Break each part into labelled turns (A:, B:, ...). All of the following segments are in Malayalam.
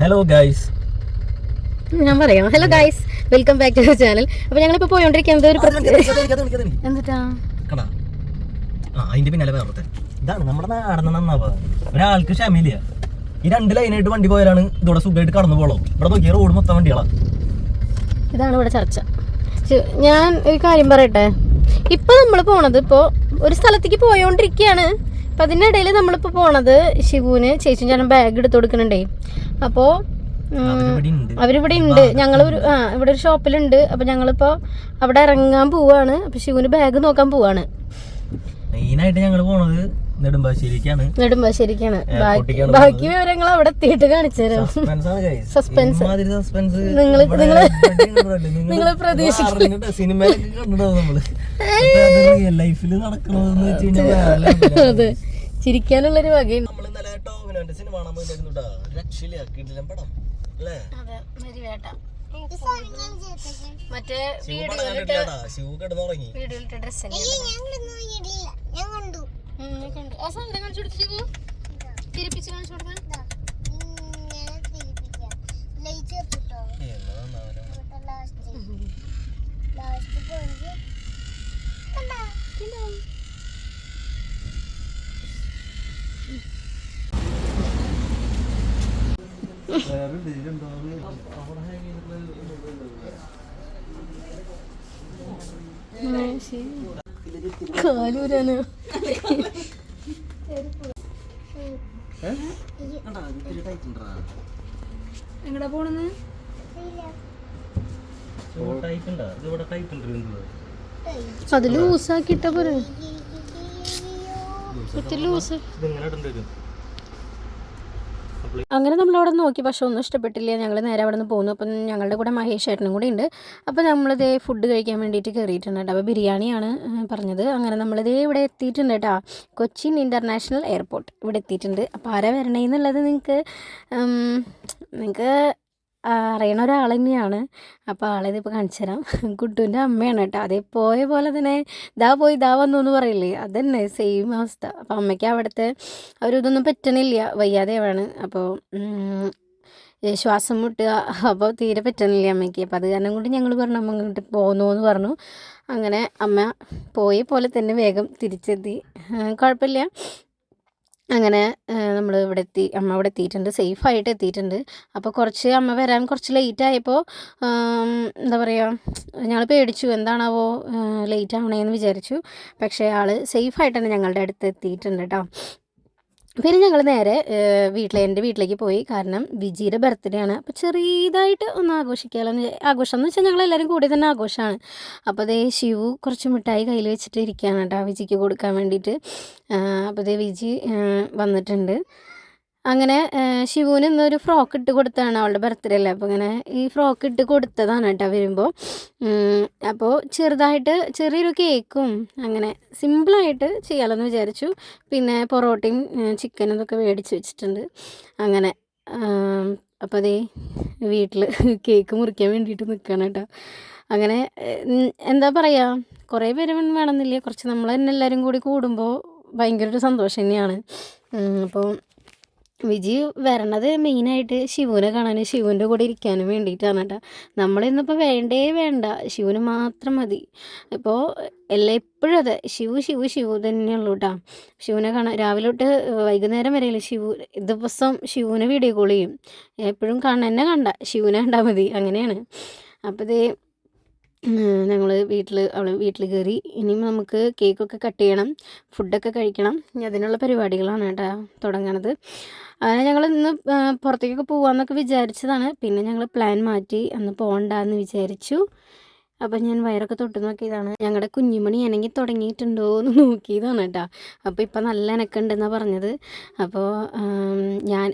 A: ഹലോ ഗൈസ്
B: ഞാൻ പറയാം. Hello guys welcome back to channel അപ്പൊ ഞങ്ങളിപ്പോ പോയോണ്ടിരിക്കുന്നത് ഒരു എന്നിട്ടാ
A: കടാ ആ അതിന്റെ പിന്നാലെ വേറത്തെ ഇതാണ് നമ്മുടെ നാടന്ന് നന്നാവുക ഒരാൾക്ക് ക്ഷമയില്ല. ഈ രണ്ട് ലൈനായിട്ട് വണ്ടി പോയാലാണ് ഇതോടെ സുഖമായിട്ട് കടന്നു പോളോ ഇവിടെ നോക്കിയ റോഡ് മൊത്തം വണ്ടികളാ.
B: ഇതാണ് ഇവിടെ ചർച്ച. ഞാൻ ഒരു കാര്യം പറയട്ടെ? ഇപ്പൊ നമ്മൾ പോണത് ഇപ്പോ ഒരു സ്ഥലത്തേക്ക് പോയോണ്ടിരിക്കുകയാണ് അപ്പൊ അതിനിടയിൽ നമ്മളിപ്പോൾ പോണത് ശിവുവിന് ചേച്ചി ഞാൻ ബാഗ് എടുത്ത് കൊടുക്കുന്നുണ്ടേ. അപ്പോൾ
A: അവരിവിടെ ഉണ്ട്.
B: ഞങ്ങൾ ഒരു ആ ഇവിടെ ഒരു ഷോപ്പിലുണ്ട്. അപ്പം ഞങ്ങളിപ്പോൾ അവിടെ ഇറങ്ങാൻ പോവാണ്. അപ്പൊ ശിവുവിന് ബാഗ് നോക്കാൻ പോവാണ്.
A: മെയിനായിട്ട് ഞങ്ങൾ പോണത് നെടുമ്പാശ്ശേരിക്കാണ്.
B: നെടുമ്പാശ്ശേരിക്കാണ്. ബാക്കി വിവരങ്ങൾ അവിടെ എത്തിയിട്ട് കാണിച്ചു തരാം.
A: സസ്പെൻസ് ആണ് നിങ്ങൾ നിങ്ങൾ
B: നിങ്ങൾ പ്രതീക്ഷിക്കില്ല.
A: സിനിമയിലൊക്കെ കണ്ടിട്ടുണ്ടാവും നമ്മൾ? ലൈഫിൽ നടക്കണതെന്ന് വെച്ച് കഴിഞ്ഞാൽ
B: ചിരിക്കാനുള്ളൊരു വകയുണ്ട്.
A: നമ്മൾ ഇന്നലെ ടോവിനോന്റെ സിനിമ കാണാൻ പോയിരുന്നു കേട്ടോ രക്ഷയില്ല കിടിലം പടം അല്ലേ?
B: മറ്റേ
A: ശിവ കിടന്നുറങ്ങി
B: കണ്ടു. ഡ്രസ് തിരിപ്പിച്ച് കാണിച്ചു കൊടുക്കാൻ
A: എന്താ നന്നാവരാ. വേറെ ഇതിലുണ്ടോ? അത് അവിടെ hang ചെയ്തിട്ടുള്ള-
B: കാലൂരാണ്
A: ഏ? കണ്ടാ, ഇത് ഇത്തിരി tight ഉണ്ടെടാ.
B: എങ്ങടാ പോണെന്ന്
A: ഇവിടെ tight ഉണ്ടോ? ഇത് ഇവിടെ tight ഉണ്ട്? എന്തുവാ?
B: അത് ലൂസാക്കിട്ട പോരെ. ലൂസ്.
A: ഇതിങ്ങനെ ഇടേണ്ടി
B: നമ്മൾ അവിടെ നോക്കി പക്ഷെ ഒന്നും ഇഷ്ടപ്പെട്ടില്ല. ഞങ്ങൾ നേരെ അവിടെ നിന്ന് പോകുന്നു അപ്പം ഞങ്ങളുടെ കൂടെ മഹേഷ് ഏട്ടനും കൂടി ഉണ്ട്. അപ്പോൾ നമ്മളിത് ഫുഡ് കഴിക്കാൻ വേണ്ടിയിട്ട് കയറിയിട്ടുണ്ട് കേട്ടോ. അപ്പോൾ ബിരിയാണിയാണ് പറഞ്ഞത്. അങ്ങനെ നമ്മളിത് ഇവിടെ എത്തിയിട്ടുണ്ട് കേട്ടോ. കൊച്ചിൻ ഇന്റർനാഷണൽ എയർപോർട്ട് ഇവിടെ എത്തിയിട്ടുണ്ട്. അപ്പോൾ ആരാ വരണേന്നുള്ളത് നിങ്ങൾക്ക് നിങ്ങൾക്ക് അറിയണ ഒരാൾ തന്നെയാണ്. അപ്പോൾ ആളെ ഇതിപ്പോൾ കാണിച്ചു തരാം. കുട്ടുവിന്റെ അമ്മയാണ് കേട്ടോ. അതേ പോയ പോലെ തന്നെ ഇതാ പോയി ഇതാ വന്നു എന്ന് പറയില്ലേ? അതന്നെ സെയിം അവസ്ഥ. അപ്പോൾ അമ്മയ്ക്ക് അവിടുത്തെ ഒരു ഇതൊന്നും പറ്റണില്ല. വയ്യാതെയാണ് അപ്പോൾ ശ്വാസം മുട്ടുക. അപ്പോൾ തീരെ പറ്റണില്ല അമ്മയ്ക്ക്. അപ്പോൾ അത് കാരണം കൊണ്ട് ഞങ്ങൾ പറഞ്ഞു അമ്മ ഇങ്ങോട്ട് പോന്നു എന്ന് പറഞ്ഞു. അങ്ങനെ അമ്മ പോയ പോലെ തന്നെ വേഗം തിരിച്ചെത്തി. കുഴപ്പമില്ല. അങ്ങനെ നമ്മൾ ഇവിടെ എത്തി അമ്മ ഇവിടെ എത്തിയിട്ടുണ്ട് സേഫായിട്ട് എത്തിയിട്ടുണ്ട്. അപ്പോൾ കുറച്ച് അമ്മ വരാൻ കുറച്ച് ലേറ്റ് ആയപ്പോൾ എന്താ പറയുക ഞങ്ങൾ പേടിച്ചു എന്താണാവോ ലേറ്റ് ആവണേന്ന് വിചാരിച്ചു. പക്ഷേ ആൾ സേഫായിട്ട് തന്നെ ഞങ്ങളുടെ അടുത്ത് എത്തിയിട്ടുണ്ട് കേട്ടോ പിന്നെ ഞങ്ങൾ നേരെ വീട്ടിലെ എന്റെ വീട്ടിലേക്ക് പോയി. കാരണം വിജിയുടെ ബർത്ത്ഡേ ആണ്. അപ്പോൾ ചെറിയതായിട്ട് ഒന്ന് വിചാ- ആഘോഷം എന്ന് വെച്ചാൽ ഞങ്ങൾ എല്ലാവരും കൂടി തന്നെ ആഘോഷമാണ് അപ്പോൾ അതേ ശിവു കുറച്ച് മിഠായി കയ്യിൽ വെച്ചിട്ട് ഇരിക്കുകയാണ് കേട്ടോ വിജിക്ക് കൊടുക്കാൻ വേണ്ടിയിട്ട്. അപ്പോൾ അതേ വിജി വന്നിട്ടുണ്ട്. അങ്ങനെ ശിവുവിന് ഇന്നൊരു ഫ്രോക്ക് ഇട്ട് കൊടുത്തതാണ് അവളുടെ ബർത്ത്ഡേ അല്ലേ അപ്പോൾ ഇങ്ങനെ ഈ ഫ്രോക്ക് ഇട്ട് കൊടുത്തതാണ് കേട്ടോ വരുമ്പോൾ അപ്പോൾ ചെറുതായിട്ട് ചെറിയൊരു കേക്കും അങ്ങനെ സിമ്പിളായിട്ട് ചെയ്യാമെന്ന് വിചാരിച്ചു. പിന്നെ പൊറോട്ടയും ചിക്കനും ഇതൊക്കെ മേടിച്ച് വെച്ചിട്ടുണ്ട്. അങ്ങനെ അപ്പോൾ അതേ വീട്ടിൽ കേക്ക് മുറിക്കാൻ വേണ്ടിയിട്ട് നിൽക്കുകയാണ് കേട്ടോ. അങ്ങനെ എന്താ പറയുക കുറേ പേര് വേണമെന്നില്ല. കുറച്ച് നമ്മൾ തന്നെ എല്ലാവരും കൂടി കൂടുമ്പോൾ ഭയങ്കര ഒരു സന്തോഷം തന്നെയാണ്. അപ്പോൾ വിജി വരണത് മെയിനായിട്ട് ശിവനെ കാണാനും ശിവുവിന്റെ കൂടെ ഇരിക്കാനും വേണ്ടിയിട്ടാണ് കേട്ടോ നമ്മളിന്നിപ്പോൾ വേണ്ടേ വേണ്ട. ശിവുന് മാത്രം മതി. ഇപ്പോൾ എല്ലാ എപ്പോഴും അതെ. ശിവു ശിവു ശിവു തന്നെയുള്ളൂ കേട്ടോ ശിവനെ കാണാൻ രാവിലെ തൊട്ട് വൈകുന്നേരം വരെ ശിവു ദിവസം ശിവനെ വീഡിയോ കോൾ ചെയ്യും. എപ്പോഴും കാണാൻ എന്നെ കണ്ട. ശിവനെ കണ്ടാൽ മതി. അങ്ങനെയാണ്. അപ്പോൾ ഇതേ ഞങ്ങൾ വീട്ടിൽ അവൾ വീട്ടിൽ കയറി ഇനിയും നമുക്ക് കേക്കൊക്കെ കട്ട് ചെയ്യണം ഫുഡൊക്കെ കഴിക്കണം. ഇനി അതിനുള്ള പരിപാടികളാണ് കേട്ടോ തുടങ്ങണത്. അങ്ങനെ ഞങ്ങൾ ഇന്ന് പുറത്തേക്കൊക്കെ പോകാമെന്നൊക്കെ വിചാരിച്ചതാണ്. പിന്നെ ഞങ്ങൾ പ്ലാൻ മാറ്റി അന്ന് പോകണ്ടെന്ന് വിചാരിച്ചു. അപ്പം ഞാൻ വയറൊക്കെ തൊട്ട് നോക്കിയതാണ്. ഞങ്ങളുടെ കുഞ്ഞുമണി ഇണങ്ങി തുടങ്ങിയിട്ടുണ്ടോ എന്ന് നോക്കിയതാണ് കേട്ടോ അപ്പോൾ ഇപ്പം നല്ല ഇണക്കുണ്ടെന്നാണ് പറഞ്ഞത്. അപ്പോൾ ഞാൻ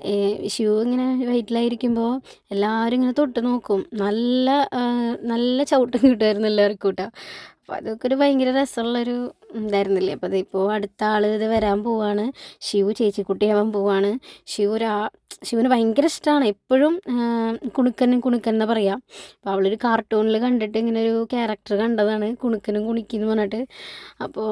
B: ശിവ ഇങ്ങനെ വയറ്റിലായിരിക്കുമ്പോൾ എല്ലാവരും ഇങ്ങനെ തൊട്ട് നോക്കും. നല്ല നല്ല ചവിട്ടം കിട്ടുമായിരുന്നു എല്ലാവർക്കും കേട്ടോ അപ്പോൾ അതൊക്കെ ഒരു ഭയങ്കര രസമുള്ളൊരു ഇതായിരുന്നില്ലേ? അപ്പോൾ അതിപ്പോൾ അടുത്ത ആൾ ഇത് വരാൻ പോവാണ്. ശിവു ചേച്ചിക്കുട്ടിയാവാൻ പോവാണ്. ശിവ ഒരാ ശിവന് ഭയങ്കര ഇഷ്ടമാണ് എപ്പോഴും കുണുക്കനും കുണുക്കൻ എന്ന് പറയാം. അപ്പോൾ അവളൊരു കാർട്ടൂണിൽ കണ്ടിട്ട് ഇങ്ങനെ ഒരു ക്യാരക്ടർ കണ്ടതാണ്. കുണുക്കനും കുണിക്കെന്ന് പറഞ്ഞിട്ട്. അപ്പോൾ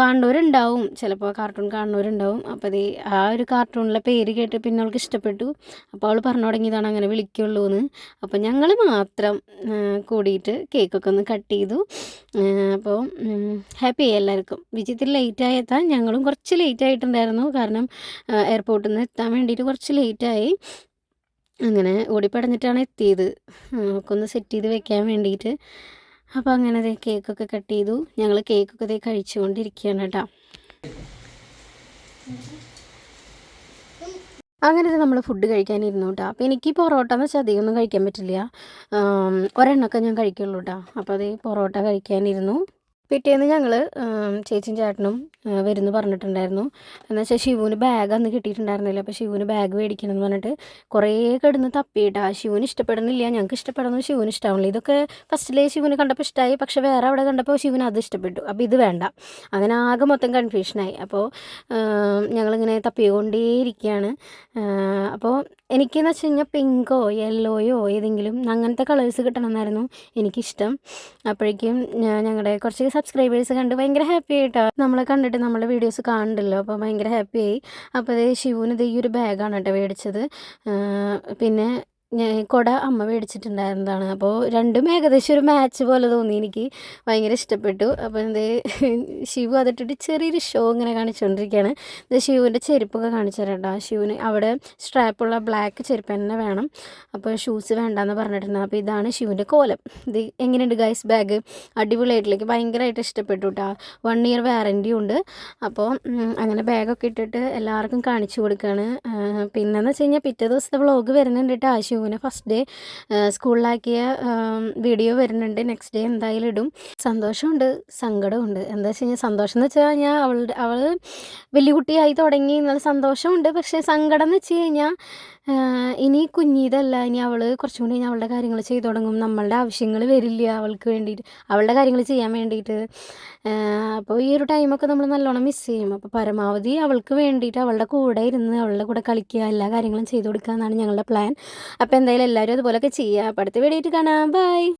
B: കാണുന്നവരുണ്ടാവും. ചിലപ്പോൾ കാർട്ടൂൺ കാണുന്നവരുണ്ടാവും. അപ്പോൾ അത് ആ ഒരു കാർട്ടൂണിലെ പേര് കേട്ട് പിന്നെ അവൾക്ക് ഇഷ്ടപ്പെട്ടു. അപ്പോൾ അവൾ പറഞ്ഞു തുടങ്ങിയതാണ് അങ്ങനെ വിളിക്കുള്ളൂ എന്ന് അപ്പോൾ ഞങ്ങൾ മാത്രം കൂടിയിട്ട് കേക്കൊക്കെ ഒന്ന് കട്ട് ചെയ്തു. അപ്പോൾ ഹാപ്പി എല്ലാവർക്കും. വിജയത്തിൽ ലേറ്റ് എത്താൻ ഞങ്ങളും കുറച്ച് ലേറ്റ് ആയിട്ടുണ്ടായിരുന്നു. കാരണം എയർപോർട്ടിൽ നിന്ന് എത്താൻ വേണ്ടിയിട്ട് കുറച്ച് ലേറ്റായി അങ്ങനെ ഓടിപ്പടഞ്ഞിട്ടാണ് എത്തിയത്. നമുക്കൊന്ന് സെറ്റ് ചെയ്ത് വെക്കാൻ വേണ്ടിയിട്ട്. അപ്പോൾ അങ്ങനെ അതേ കേക്കൊക്കെ കട്ട് ചെയ്തു. ഞങ്ങൾ കേക്കൊക്കെ ദേ കഴിച്ചുകൊണ്ടിരിക്കുകയാണ് കേട്ടോ. അങ്ങനെ നമ്മൾ ഫുഡ് കഴിക്കാനിരുന്നു കേട്ടോ അപ്പോൾ എനിക്ക് പൊറോട്ട എന്ന് വെച്ചാൽ അധികമൊന്നും കഴിക്കാൻ പറ്റില്ല. ഒരെണ്ണമൊക്കെ ഞാൻ കഴിക്കുള്ളൂ കേട്ടോ അപ്പോൾ അത് പൊറോട്ട കഴിക്കാനിരുന്നു. പിറ്റേന്ന് ഞങ്ങൾ ചേച്ചിയും ചേട്ടനും വരുന്നു പറഞ്ഞിട്ടുണ്ടായിരുന്നു. എന്ന് വെച്ചാൽ ശിവുവിന് ബാഗ് അന്ന് കിട്ടിയിട്ടുണ്ടായിരുന്നില്ല. അപ്പോൾ ശിവുവിന് ബാഗ് മേടിക്കണം എന്ന് പറഞ്ഞിട്ട് കുറേ കിടന്ന് തപ്പിയിട്ടാ. ശിവന് ഇഷ്ടപ്പെടുന്നില്ല. ഞങ്ങൾക്ക് ഇഷ്ടപ്പെടുന്നു ശിവന് ഇഷ്ടമാവില്ല ഇതൊക്കെ ഫസ്റ്റിലേ ശിവന് കണ്ടപ്പോൾ ഇഷ്ടമായി പക്ഷേ വേറെ അവിടെ കണ്ടപ്പോൾ ശിവന് അത് ഇഷ്ടപ്പെട്ടു. അപ്പോൾ ഇത് വേണ്ട. അങ്ങനെ ആകെ മൊത്തം കൺഫ്യൂഷനായി അപ്പോൾ ഞങ്ങളിങ്ങനെ തപ്പിക്കൊണ്ടേയിരിക്കുകയാണ് അപ്പോൾ എനിക്കെന്ന് വെച്ച് കഴിഞ്ഞാൽ പിങ്കോ യെല്ലോയോ ഏതെങ്കിലും അങ്ങനത്തെ കളേഴ്സ് കിട്ടണമെന്നായിരുന്നു എനിക്കിഷ്ടം. അപ്പോഴേക്കും ഞങ്ങളുടെ കുറച്ച് സബ്സ്ക്രൈബേഴ്സ് കണ്ട് ഭയങ്കര ഹാപ്പി ആയിട്ടോ? നമ്മളെ കണ്ടിട്ട് നമ്മളെ വീഡിയോസ് കാണണ്ടല്ലോ അപ്പോൾ ഭയങ്കര ഹാപ്പി ആയി. അപ്പോൾ അതേ ശിവുവിന് ഇത് ഈ ഒരു ബാഗാണ് കേട്ടോ മേടിച്ചത്. പിന്നെ കുട അമ്മ മേടിച്ചിട്ടുണ്ടായിരുന്നതാണ്. അപ്പോൾ രണ്ടും ഏകദേശം ഒരു മാച്ച് പോലെ തോന്നി എനിക്ക്. ഭയങ്കര ഇഷ്ടപ്പെട്ടു. അപ്പോൾ എന്ത് ശിവു അതിട്ടിട്ട് ചെറിയൊരു ഷോ ഇങ്ങനെ കാണിച്ചുകൊണ്ടിരിക്കുകയാണ് ഇത് ശിവുവിന്റെ ചെരുപ്പൊക്കെ കാണിച്ചു തരണ്ട ശിവന് അവിടെ സ്ട്രാപ്പുള്ള ബ്ലാക്ക് ചെരുപ്പ് തന്നെ വേണം. അപ്പോൾ ഷൂസ് വേണ്ടാന്ന് പറഞ്ഞിട്ടുണ്ട്. അപ്പോൾ ഇതാണ് ശിവുവിന്റെ കോലം. ഇത് എങ്ങനെയുണ്ട് ഗൈസ് ബാഗ് അടിപൊളിയായിട്ടിലേക്ക് ഭയങ്കരമായിട്ട് ഇഷ്ടപ്പെട്ടു കേട്ടോ വൺ ഇയർ വാറന്റി ഉണ്ട്. അപ്പോൾ അങ്ങനെ ബാഗൊക്കെ ഇട്ടിട്ട് എല്ലാവർക്കും കാണിച്ചു കൊടുക്കുകയാണ് പിന്നെന്ന് വെച്ച് കഴിഞ്ഞാൽ പിറ്റേ ദിവസത്തെ വ്ളോഗ് വരുന്നുണ്ട് കേട്ടോ ആ ശിവുവിനെ ഫസ്റ്റ് ഡേ സ്കൂളിലാക്കിയ വീഡിയോ വരുന്നുണ്ട്. നെക്സ്റ്റ് ഡേ എന്തായാലും ഇടും. സന്തോഷമുണ്ട്. സങ്കടമുണ്ട് എന്താ വെച്ച് കഴിഞ്ഞാൽ സന്തോഷം എന്ന് വെച്ചാൽ ഞാൻ അവളുടെ അവൾ വലിയ കുട്ടിയായി തുടങ്ങി. എന്നാൽ സന്തോഷമുണ്ട്. പക്ഷേ സങ്കടം എന്ന് വെച്ച് കഴിഞ്ഞാൽ ഇനി കുഞ്ഞിതല്ല ഇനി അവൾ കുറച്ചും കൂടി അവളുടെ കാര്യങ്ങൾ ചെയ്തു തുടങ്ങും. നമ്മളുടെ ആവശ്യങ്ങൾ വരില്ല അവൾക്ക് വേണ്ടിയിട്ട്. അവളുടെ കാര്യങ്ങൾ ചെയ്യാൻ വേണ്ടിയിട്ട്. അപ്പോൾ ഈ ഒരു ടൈമൊക്കെ നമ്മൾ നല്ലോണം മിസ് ചെയ്യും. അപ്പോൾ പരമാവധി അവൾക്ക് വേണ്ടിയിട്ട് അവളുടെ കൂടെ ഇരുന്ന് അവളുടെ കൂടെ കളിക്കുക എല്ലാ കാര്യങ്ങളും ചെയ്തു കൊടുക്കുക എന്നാണ് ഞങ്ങളുടെ പ്ലാൻ അപ്പോൾ എന്തായാലും എല്ലാവരും അതുപോലെയൊക്കെ ചെയ്യുക അപ്പോൾ അടുത്ത വീഡിയോ കാണാം. ബൈ